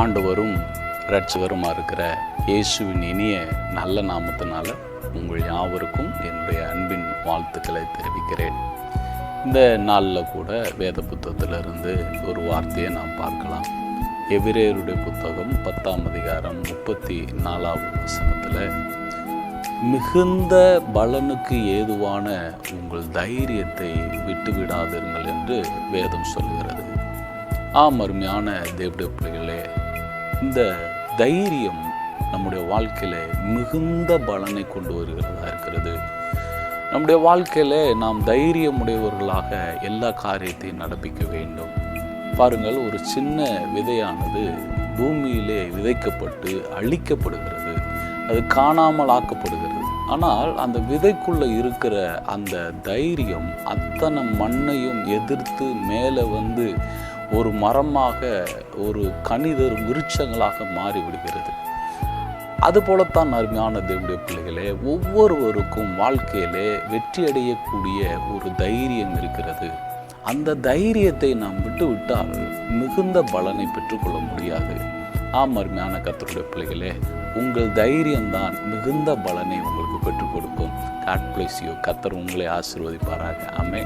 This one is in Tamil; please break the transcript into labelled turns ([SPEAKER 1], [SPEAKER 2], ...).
[SPEAKER 1] ஆண்டவரும் இரட்சகருமா இருக்கிற இயேசுவின் இனிய நல்ல நாமத்தினால உங்கள் யாவருக்கும் என்னுடைய அன்பின் வாழ்த்துக்களை தெரிவிக்கிறேன். இந்த நாளில் கூட வேத புத்தகத்திலிருந்து ஒரு வார்த்தையை நாம் பார்க்கலாம். எபிரேயருடைய புத்தகம் பத்தாம் அதிகாரம் முப்பத்தி நாலாவது வசனத்தில் மிகுந்த பலனுக்கு ஏதுவான உங்கள் தைரியத்தை விட்டுவிடாதீர்கள் என்று வேதம் சொல்கிறது ஆம் அருமையான தேவடைய பிள்ளைகளே இந்த தைரியம் நம்முடைய வாழ்க்கையில மிகுந்த பலனை கொண்டு வருகிறதா இருக்கிறது. நம்முடைய வாழ்க்கையில் நாம் தைரியமுடையவர்களாக எல்லா காரியத்தையும் நடப்பிக்க வேண்டும். பாருங்கள் ஒரு சின்ன விதையானது பூமியிலே விதைக்கப்பட்டு அழிக்கப்படுகிறது. அது காணாமல் ஆக்கப்படுகிறது. ஆனால் அந்த விதைக்குள்ளே இருக்கிற அந்த தைரியம் அத்தனை மண்ணையும் எதிர்த்து மேலே வந்து ஒரு மரமாக ஒரு கணிதர் விருட்சங்களாக மாறிவிடுகிறது அதுபோலத்தான் அருமையான தேவனுடைய பிள்ளைகளே ஒவ்வொருவருக்கும் வாழ்க்கையிலே வெற்றி அடையக்கூடிய ஒரு தைரியம் இருக்கிறது. அந்த தைரியத்தை நாம் விட்டு விட்டால் மிகுந்த பலனை பெற்றுக்கொள்ள முடியாது. ஆம் அருமையான கத்தருடைய பிள்ளைகளே உங்கள் தைரியம்தான் மிகுந்த பலனை உங்களுக்கு பெற்றுக் கொடுக்கும். காட் பிளேஸ் யூ கத்தர் உங்களை ஆசீர்வதிப்பாராக. ஆமே